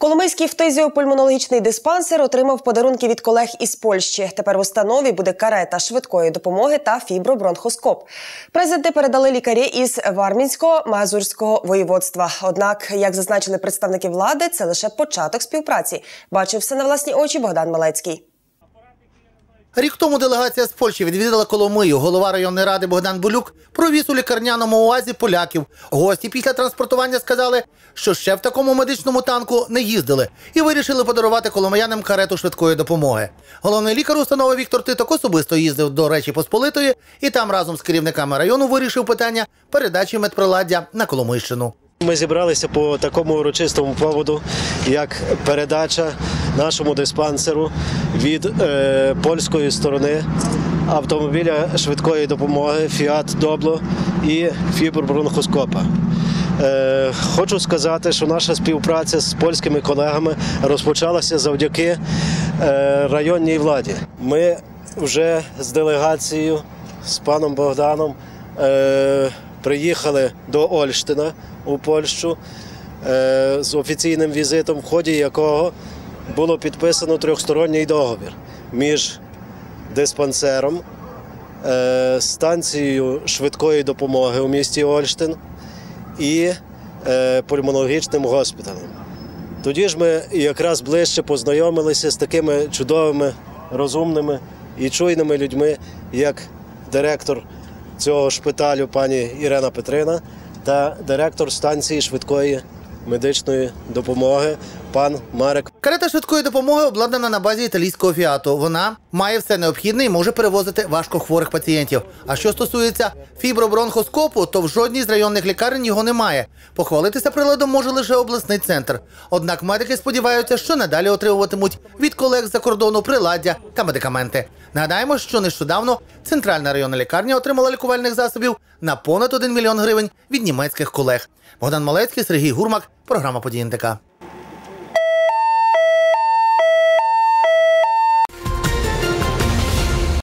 Коломийський фтизіопульмонологічний диспансер отримав подарунки від колег із Польщі. Тепер в установі буде карета швидкої допомоги та фібробронхоскоп. Презенти передали лікарі із Вармінського мазурського воєводства. Однак, як зазначили представники влади, це лише початок співпраці. Бачив все на власні очі Богдан Малецький. Рік тому делегація з Польщі відвідала Коломию. Голова районної ради Богдан Булюк провіз у лікарняному оазі поляків. Гості після транспортування сказали, що ще в такому медичному танку не їздили і вирішили подарувати коломиянам карету швидкої допомоги. Головний лікар установи Віктор Титок особисто їздив до Речі Посполитої і там разом з керівниками району вирішив питання передачі медприладдя на Коломийщину. Ми зібралися по такому урочистому поводу, як передача нашому диспансеру від е, польської сторони автомобіля швидкої допомоги Фіат Добло і фібробронхоскопа. Е, хочу сказати, що наша співпраця з польськими колегами розпочалася завдяки е, районній владі. Ми вже з делегацією з паном Богданом. Е, Приїхали до Ольштина у Польщу з офіційним візитом, в ході якого було підписано трьохсторонній договір між диспансером, е, станцією швидкої допомоги у місті Ольштин і е, пульмонологічним госпіталем. Тоді ж ми якраз ближче познайомилися з такими чудовими, розумними і чуйними людьми, як директор цього шпиталю пані Ірена Петрина та директор станції швидкої медичної допомоги пан Марек. Карета швидкої допомоги обладнана на базі італійського фіату. Вона має все необхідне і може перевозити важкохворих пацієнтів. А що стосується фібробронхоскопу, то в жодній з районних лікарень його немає. Похвалитися приладом може лише обласний центр. Однак медики сподіваються, що надалі отримуватимуть від колег з-за кордону приладдя та медикаменти. Нагадаємо, що нещодавно центральна районна лікарня отримала лікувальних засобів на понад 1 мільйон гривень від німецьких колег. Богдан Малецький, Сергій Гурмак, програма «Події НТК».